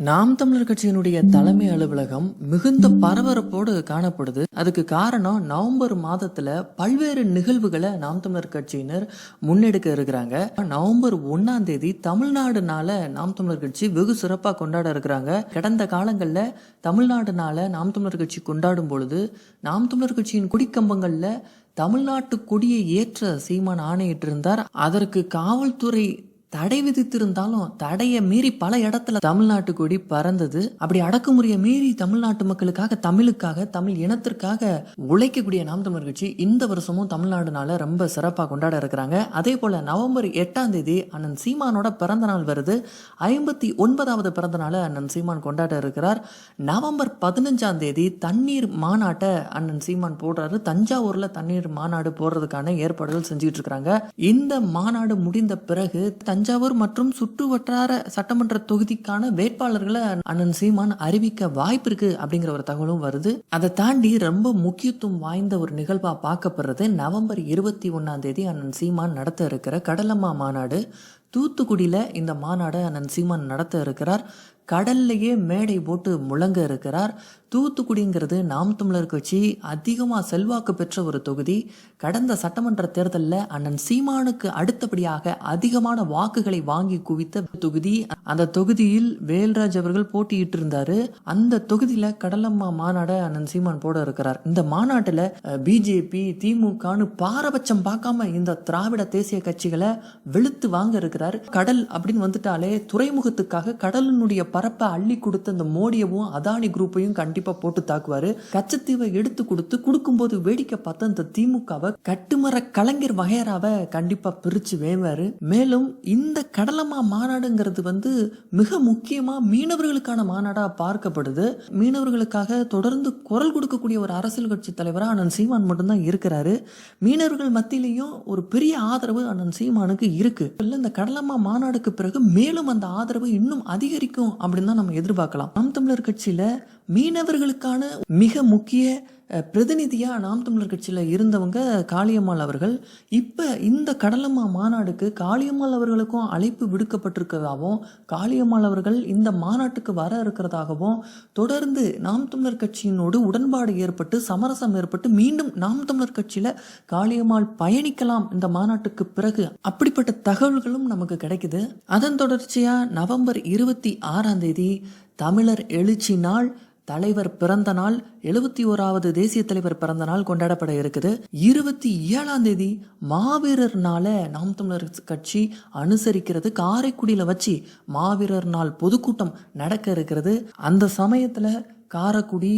நாம் தமிழர் கட்சியினுடைய தலைமை அலுவலகம் மிகுந்த பரபரப்போடு காணப்படுது. அதுக்கு காரணம் நவம்பர் மாதத்துல பல்வேறு நிகழ்வுகளை நாம் தமிழர் கட்சியினர் முன்னெடுக்க இருக்கிறாங்க. நவம்பர் ஒன்னாம் தேதி தமிழ்நாடுனால நாம் தமிழர் கட்சி வெகு சிறப்பாக கொண்டாட இருக்கிறாங்க. கடந்த காலங்கள்ல தமிழ்நாடுனால நாம் தமிழர் கட்சி கொண்டாடும் பொழுது நாம் தமிழர் கட்சியின் குடிக்கம்பங்கள்ல தமிழ்நாட்டு கொடியை ஏற்ற சீமான் ஆணையிட்டிருந்தார். அதற்கு காவல்துறை தடை விதித்திருந்தாலும் தடையை மீறி பல இடத்துல தமிழ்நாட்டு கொடி பறந்தது. அப்படி அடக்குமுறையை மீறி தமிழ்நாட்டு மக்களுக்காக தமிழுக்காக தமிழ் இனத்திற்காக உழைக்கக்கூடிய நாம் தமிழ் கட்சி இந்த வருஷமும் தமிழ்நாடுனால ரொம்ப சிறப்பாக கொண்டாட இருக்கிறாங்க. அதே போல நவம்பர் எட்டாம் தேதி அண்ணன் சீமானோட பிறந்த நாள் வருது. ஐம்பத்தி ஒன்பதாவது பிறந்த நாளை அண்ணன் சீமான் கொண்டாட இருக்கிறார். நவம்பர் பதினஞ்சாம் தேதி தண்ணீர் மாநாட்டை அண்ணன் சீமான் போடுறாரு. தஞ்சாவூர்ல தண்ணீர் மாநாடு போடுறதுக்கான ஏற்பாடுகள் செஞ்சுட்டு இருக்கிறாங்க. இந்த மாநாடு முடிந்த பிறகு தஞ்சாவூர் மற்றும் சுற்று வட்டார சட்டமன்ற தொகுதிக்கான வேட்பாளர்களை அண்ணன் சீமான் அறிவிக்க வாய்ப்பு இருக்கு அப்படிங்கிற ஒரு தகவலும் வருது. அதை தாண்டி ரொம்ப முக்கியத்துவம் வாய்ந்த ஒரு நிகழ்வா பார்க்கப்படுறது நவம்பர் இருபத்தி ஒன்னாம் தேதி அண்ணன் சீமான் நடத்த இருக்கிற கடலம்மா மாநாடு. தூத்துக்குடியில் இந்த மாநாடை அண்ணன் சீமான் நடத்த இருக்கிறார். கடல்லையே மேடை போட்டு முழங்க இருக்கிறார். தூத்துக்குடிங்கிறது நாம் தமிழர் கட்சி அதிகமாக செல்வாக்கு பெற்ற ஒரு தொகுதி. கடந்த சட்டமன்ற தேர்தலில் அண்ணன் சீமானுக்கு அடுத்தபடியாக அதிகமான வாக்குகளை வாங்கி குவித்த தொகுதி. அந்த தொகுதியில் வேல்ராஜ் அவர்கள் போட்டியிட்டு இருந்தாரு அந்த தொகுதியில் கடலம்மா மாநாட அண்ணன் சீமான் போட இருக்கிறார். இந்த மாநாட்டில் பிஜேபி திமுகன்னு பாரபட்சம் பார்க்காம இந்த திராவிட தேசிய கட்சிகளை வெளுத்து வாங்க இருக்கிறார். கடல் அப்படின்னு வந்துட்டாலே துறைமுகத்துக்காக கடலினுடைய பரப்பை அள்ளி கொடுத்த அந்த மோடியவும் அதானி குரூப்பையும் கண்டிப்பா போட்டு தாக்குவாரு. கச்சத்தீவை எடுத்து கொடுத்து கொடுக்கும்போது வேடிக்கை பார்த்த அந்த திமுகவை கட்டுமர கலைஞர் வகையராவை கண்டிப்பா பிரிச்சு வேவாரு மேலும் இந்த கடலமா மாநாடுங்கிறது வந்து மிக முக்கியமா மீனவர்களுக்கான மாநாடா பார்க்கப்படுது. மீனவர்களுக்காக தொடர்ந்து குரல் கொடுக்கக்கூடிய ஒரு அரசியல் கட்சி தலைவராக அண்ணன் சீமான் மட்டும்தான் இருக்கிறாரு. மீனவர்கள் மத்தியிலையும் ஒரு பெரிய ஆதரவு அண்ணன் சீமானுக்கு இருக்கு. இந்த கடலம்மா மாநாடுக்கு பிறகு மேலும் அந்த ஆதரவு இன்னும் அதிகரிக்கும் அப்படின்னு தான் நம்ம எதிர்பார்க்கலாம். நாம் தமிழர் கட்சியில மீனவர்களுக்கான மிக முக்கிய பிரதிநிதியாக நாம் தமிழர் கட்சியில் இருந்தவங்க காளியம்மாள் அவர்கள். இப்போ இந்த கடலம்மா மாநாடுக்கு காளியம்மாள் அவர்களுக்கும் அழைப்பு விடுக்கப்பட்டிருக்கிறதாகவும் காளியம்மாள் அவர்கள் இந்த மாநாட்டுக்கு வர இருக்கிறதாகவும் தொடர்ந்து நாம் தமிழர் கட்சியினோடு உடன்பாடு ஏற்பட்டு சமரசம் ஏற்பட்டு மீண்டும் நாம் தமிழர் கட்சியில் காளியம்மாள் பயணிக்கலாம் இந்த மாநாட்டுக்கு பிறகு. அப்படிப்பட்ட தகவல்களும் நமக்கு கிடைக்குது. அதன் தொடர்ச்சியாக நவம்பர் இருபத்தி ஆறாம் தேதி தமிழர் எழுச்சி நாள் தலைவர் பிறந்த நாள் எழுபத்தி ஓராவது தேசிய தலைவர் பிறந்த நாள் கொண்டாடப்பட இருக்குது. இருபத்தி ஏழாம் தேதி மாவீரர் நாளை நாம் தமிழர் கட்சி அனுசரிக்கிறது. காரைக்குடியில வச்சு மாவீரர் நாள் பொதுக்கூட்டம் நடக்க இருக்கிறது. அந்த சமயத்துல காரைக்குடி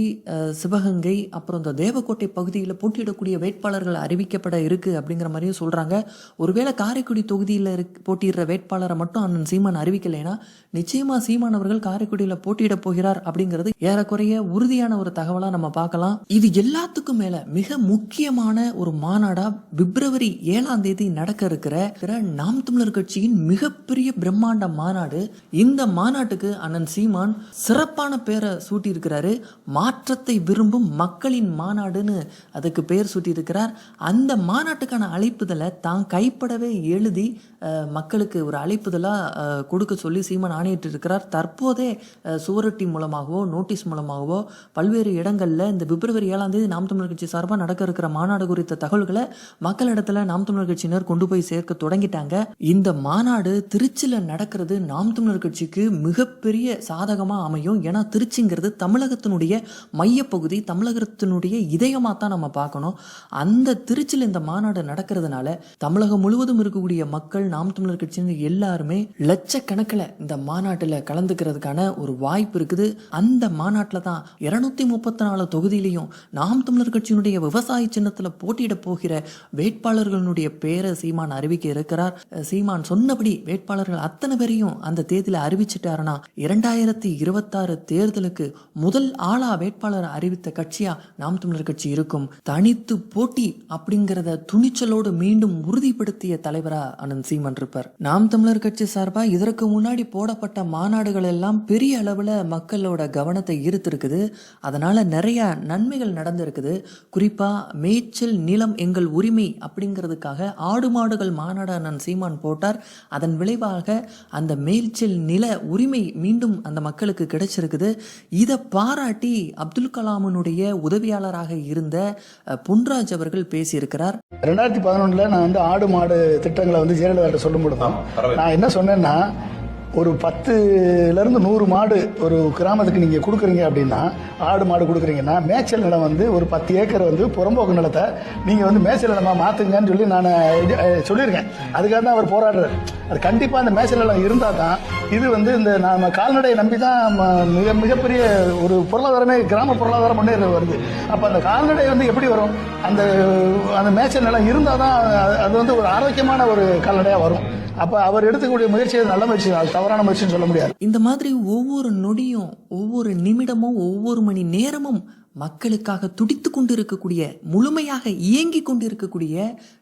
சிவகங்கை அப்புறம் இந்த தேவக்கோட்டை பகுதியில் போட்டியிடக்கூடிய வேட்பாளர்கள் அறிவிக்கப்பட இருக்கு அப்படிங்கிற மாதிரியும் சொல்றாங்க. ஒருவேளை காரைக்குடி தொகுதியில் இருக் போட்டியிடுற வேட்பாளரை மட்டும் அண்ணன் சீமான் அறிவிக்கலைன்னா நிச்சயமா சீமான் அவர்கள் காரைக்குடியில் போட்டியிட போகிறார் அப்படிங்கிறது ஏறக்குறைய உறுதியான ஒரு தகவலாக நம்ம பார்க்கலாம். இது எல்லாத்துக்கும் மேல மிக முக்கியமான ஒரு மாநாடா பிப்ரவரி ஏழாம் தேதி நடக்க இருக்கிற நாம் தமிழர் கட்சியின் மிகப்பெரிய பிரம்மாண்ட மாநாடு. இந்த மாநாட்டுக்கு அண்ணன் சீமான் சிறப்பான பேரை சூட்டியிருக்கிறார். சொல்லியிருக்கிறாரு மாற்றத்தை விரும்பும் மக்களின் மாநாடுன்னு அதுக்கு பெயர் சூட்டியிருக்கிறார். அந்த மாநாட்டுக்கான அழைப்புதலை தான் கைப்படவே எழுதி மக்களுக்கு ஒரு அழைப்புதலாக கொடுக்க சொல்லி சீமான் ஆணையிட்டு இருக்கிறார் தற்போதே சுவரொட்டி மூலமாகவோ நோட்டீஸ் மூலமாகவோ பல்வேறு இடங்களில் இந்த பிப்ரவரி ஏழாம் தேதி நாம் தமிழர் கட்சி சார்பாக நடக்க இருக்கிற மாநாடு குறித்த தகவல்களை மக்களிடத்துல நாம் தமிழர் கட்சியினர் கொண்டு போய் சேர்க்க தொடங்கிட்டாங்க. இந்த மாநாடு திருச்சியில் நடக்கிறது நாம் தமிழர் கட்சிக்கு மிகப்பெரிய சாதகமாக அமையும். ஏன்னா திருச்சிங்கிறது தமிழக தமிழகத்தினுடைய மையப்பகுதி தமிழகத்தினுடைய இதயமாக தான் நம்ம பார்க்கணும். அந்த திருச்சியில் இந்த மாநாடு நடக்கிறதுனால தமிழகம் முழுவதும் இருக்கக்கூடிய மக்கள் நாம் தமிழர் கட்சியினர் எல்லாருமே லட்சக்கணக்கில் இந்த மாநாட்டில் கலந்துக்கிறதுக்கான ஒரு வாய்ப்பு இருக்குது. அந்த மாநாட்டில் தான் இருநூத்தி முப்பத்தி நாலு தொகுதியிலையும் நாம் தமிழர் கட்சியினுடைய விவசாய சின்னத்தில் போட்டியிட போகிற வேட்பாளர்களுடைய பேரை சீமான் அறிவிக்க இருக்கிறார். சீமான் சொன்னபடி வேட்பாளர்கள் அத்தனை பேரையும் அந்த தேதியில அறிவிச்சிட்டாருன்னா இரண்டாயிரத்தி இருபத்தாறு தேர்தலுக்கு முதல் முதல் ஆளா வேட்பாளர் அறிவித்த கட்சியா நாம் தமிழர் கட்சி இருக்கும். தனித்து போட்டி அப்படிங்கறத துணிச்சலோடு மீண்டும் உறுதிப்படுத்திய தலைவரா அனந்த் சீமன் இருப்பார். நாம் தமிழர் கட்சி சார்பா இதற்கு முன்னாடி போடப்பட்ட மாநாடுகள் எல்லாம் பெரிய அளவுல மக்களோட கவனத்தை ஈர்த்திருக்குது. அதனால நிறைய நன்மைகள் நடந்திருக்குது. குறிப்பா மேய்ச்சல் நிலம் எங்கள் உரிமை அப்படிங்கிறதுக்காக ஆடு மாடுகள் மாநாடு அண்ணன் சீமான் போட்டார். அதன் விளைவாக அந்த மேய்ச்சல் நில உரிமை மீண்டும் அந்த மக்களுக்கு கிடைச்சிருக்குது. இதை பாராட்டி அப்துல் கலாமினுடைய உதவியாளராக இருந்த பொன்ராஜ் அவர்கள் பேசியிருக்கிறார். ரெண்டாயிரத்தி பதினொன்றில் நான் வந்து ஆடு மாடு திட்டங்களை வந்து ஜெயலலிதா சொல்லும் பொழுது நான் என்ன சொன்னேன்னா ஒரு பத்துலேருந்து நூறு மாடு ஒரு கிராமத்துக்கு நீங்கள் கொடுக்குறீங்க அப்படின்னா ஆடு மாடு கொடுக்குறீங்கன்னா மேய்ச்சல் நிலம் வந்து ஒரு பத்து ஏக்கர் வந்து புறம்போக்கு நிலத்தை நீங்கள் வந்து மேய்ச்சல் நிலமாக மாற்றுங்கன்னு சொல்லி நான் சொல்லியிருக்கேன். அதுக்காக தான் அவர் போராடுறாரு. அது கண்டிப்பாக அந்த மேய்ச்சல் நிலம் இருந்தால் தான் இது வந்து இந்த நாம் கால்நடையை நம்பி தான் ம- மிக மிகப்பெரிய ஒரு பொருளாதாரமே கிராம பொருளாதாரம் முன்னேற வருது. அப்போ அந்த கால்நடை வந்து எப்படி வரும்? அந்த அந்த மேய்ச்சல் நிலம் இருந்தால் தான் அது- அது வந்து ஒரு ஆரோக்கியமான ஒரு கால்நடையாக வரும். அப்போ அவர் எடுத்துக்கூடிய முயற்சி நல்ல முயற்சி அது தவறான முயற்சின்னு சொல்ல முடியாது. இந்த மாதிரி ஒவ்வொரு நொடியும் ஒவ்வொரு நிமிடமும் ஒவ்வொரு மணி நேரமும் மக்களுக்காக துடித்து கொண்டிருக்கக்கூடிய முழுமையாக இயங்கி கொண்டிருக்கக்கூடிய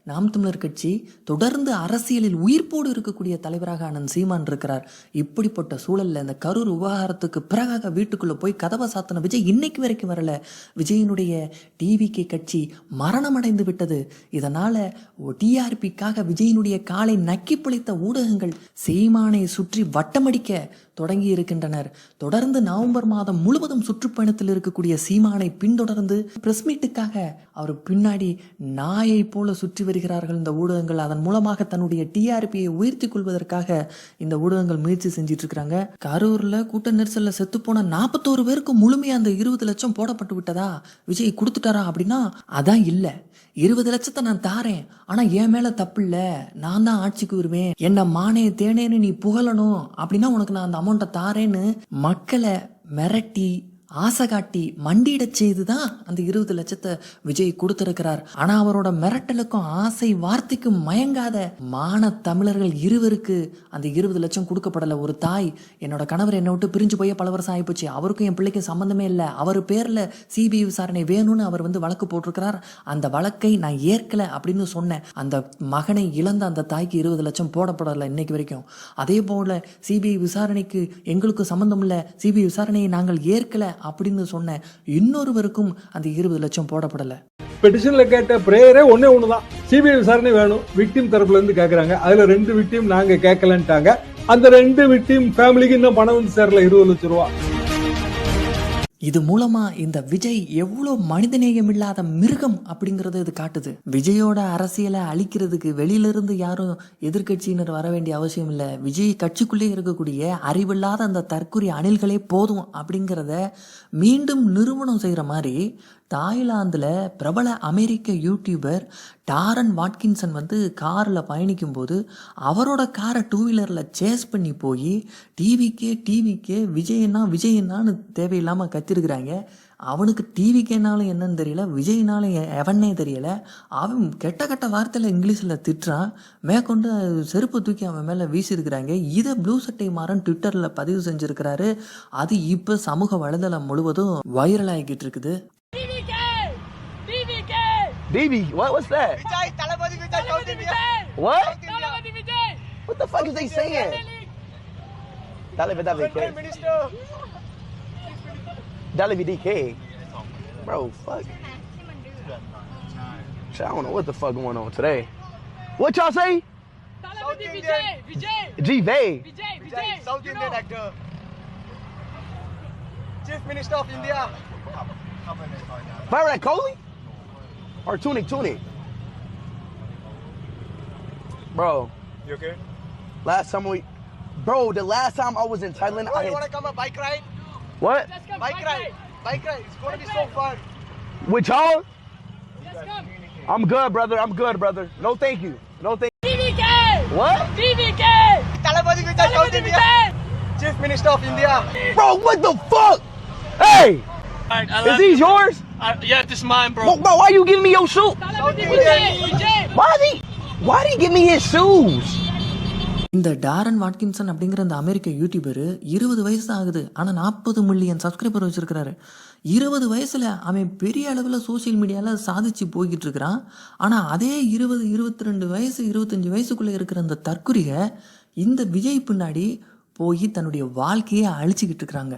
நாம் தமிழர் கட்சி தொடர்ந்து அரசியலில் உயிர்ப்போடு இருக்கக்கூடிய தலைவராக ஆனந்த் சீமான் இருக்கிறார். இப்படிப்பட்ட சூழல்ல இந்த கரூர் விவகாரத்துக்கு பிறகாக வீட்டுக்குள்ளே போய் கதவை சாத்தின விஜய் இன்னைக்கு வரைக்கும் வரல. விஜயனுடைய டிவிகே கட்சி மரணமடைந்து விட்டது. இதனால் டிஆர்பிக்காக விஜயனுடைய காலை நக்கி பிழைத்த ஊடகங்கள் சீமானை சுற்றி வட்டமடிக்க தொடங்கி இருக்கின்றனர் தொடர்ந்து நவம்பர் மாதம் முழுவதும் சுற்றுப்பயணத்தில் இருக்கக்கூடிய சீமான பின்தொடர்ந்து பிரஸ் மீட்டுக்காக அவர் பின்னாடி நாயை போல சுற்றி வருகிறார்கள் இந்த ஊடகங்கள். அதன் மூலமாக தன்னுடைய டிஆர்பியை உயர்த்தி கொள்வதற்காக இந்த ஊடகங்கள் முயற்சி செஞ்சிட்டு இருக்கிறாங்க கரூர்ல கூட்ட நெரிசல்ல செத்து போன நாற்பத்தோரு பேருக்கு முழுமையா அந்த இருபது லட்சம் போடப்பட்டு விட்டதா? விஜய் கொடுத்துட்டாரா அப்படின்னா? அதான் இல்ல. இருபது லட்சத்தை நான் தாரேன். ஆனா என் மேல தப்பு இல்ல. நான் தான் ஆட்சிக்கு வருவேன் என்ன மானே தேனேன்னு நீ புகழணும் அப்படின்னா உனக்கு நான் அந்த அமௌண்ட்டை தாரேன்னு மக்களை மிரட்டி ஆசை காட்டி மண்டியிடச் செய்துதான் அந்த இருபது லட்சத்தை விஜய் கொடுத்திருக்கிறார். ஆனா அவரோட மிரட்டலுக்கும் ஆசை வார்த்தைக்கும் மயங்காத மான தமிழர்கள் இருவருக்கு அந்த இருபது லட்சம் கொடுக்கப்படல. ஒரு தாய் என்னோட கணவர் என்னை விட்டு பிரிஞ்சு போய் பல வருஷம் ஆயிப்போச்சு. அவருக்கும் என் பிள்ளைக்கும் சம்பந்தமே இல்லை. அவர் பேர்ல சிபிஐ விசாரணை வேணும்னு அவர் வந்து வழக்கு போட்டிருக்கிறார். அந்த வழக்கை நான் ஏற்கல அப்படின்னு சொன்னேன். அந்த மகனை இழந்த அந்த தாய்க்கு இருபது லட்சம் போடப்படலை இன்னைக்கு வரைக்கும். அதே போல சிபிஐ விசாரணைக்கு எங்களுக்கு சம்பந்தம் இல்லை. சிபிஐ விசாரணையை நாங்கள் ஏற்கல. அப்படின்னு சொன்ன இன்னொருவருக்கும் அந்த இருபது லட்சம் போடப்படல. பெட்டிஷன்ல கேட்ட பிரேயரே ஒன்னே ஒண்ணுதான். சிபிஐ விசாரணை வேணும். விக்டிம் தரப்புல இருந்து கேக்குறாங்க. அதுல ரெண்டு விக்டிம் நாங்க கேட்கலன்ட்டாங்க அந்த ரெண்டு விக்டிம் ஃபேமிலிக்கு இன்னும் பணம் வந்து சேரல. இருபது லட்சம் ரூபா. இது மூலமா இந்த விஜய் எவ்வளோ மனிதநேயம் இல்லாத மிருகம் அப்படிங்கறத இது காட்டுது. விஜயோட அரசியலை அழிக்கிறதுக்கு வெளியில இருந்து யாரும் எதிர்க்கட்சியினர் வர வேண்டிய அவசியம் இல்லை. விஜய் கட்சிக்குள்ளே இருக்கக்கூடிய அறிவில்லாத அந்த தற்கொலை அணில்களே போதும் அப்படிங்கிறத மீண்டும் நிறுவனம் செய்கிற மாதிரி தாய்லாந்தில் பிரபல அமெரிக்க யூடியூபர் டாரன் வாட்கின்சன் வந்து காரில் பயணிக்கும்போது அவரோட காரை டூ வீலரில் சேஸ் பண்ணி போய் டிவிக்கே டிவிக்கே விஜயனா விஜயனான்னு தேவையில்லாமல் கத்திருக்கிறாங்க. அவனுக்கு டிவிக்கேனாலும் என்னன்னு தெரியல விஜய்னாலும் எவன்னே எவனே தெரியல. அவன் கெட்ட கெட்ட வார்த்தையில் இங்கிலீஷில் திட்டுறான். மேற்கொண்டு செருப்பு தூக்கி அவன் மேலே வீசியிருக்கிறாங்க இதை ப்ளூ சட்டை மாறன் ட்விட்டரில் பதிவு செஞ்சுருக்கிறாரு. அது இப்போ சமூக வலைதளம் முழுவதும் வைரல் ஆகிக்கிட்டு இருக்குது. DB, what? What's that? Vijay, Talabadi Vijay, South India. What? Talabadi Vijay! What the fuck is they saying? Dalavi Prime DK. Minister. Dalavi DK. Bro, fuck. Shit, I don't know what the fuck going on today. What y'all say? Talabadi South Vijay! Indian. Vijay! Vijay! Vijay, Vijay! South Indian actor. Chief Minister of India. Virat Kohli? Or Tunic Tunic? Bro, You okay? last time we. Bro, the last time I was in Thailand, Oh, I you wanna had. come a bike ride? What? Just come, Bike ride. Bike ride. It's gonna be so fun. With y'all? Just come. I'm good, brother. I'm good, brother. No, thank you. No, thank DVK! What? DVK! Talabadi Vijay, South Talabadi India. Chief Minister of India. Bro, what the fuck? Hey! Alright, I Is love these yours? Uh, yeah, this is mine, bro. Bro, bro, why you giving me your shoe? Why did he, why did he give me his shoes? இந்த டாரன் வாட்கின்சன் அப்படிங்கிற அந்த அமெரிக்க YouTuber இருபது வயசு ஆகுது ஆனால் நாற்பது million subscriber வச்சிருக்கிறாரு இருபது வயசுல அவன் பெரிய அளவில் சோஷியல் மீடியாவில் சாதிச்சு போய்கிட்டு இருக்கிறான் ஆனால் அதே இருபது இருபத்தி ரெண்டு வயசு இருபத்தஞ்சு வயசுக்குள்ளே இருக்கிற அந்த தற்குறிக இந்த விஜய் பின்னாடி போய் தன்னுடைய வாழ்க்கையை அழிச்சுக்கிட்டு இருக்கிறாங்க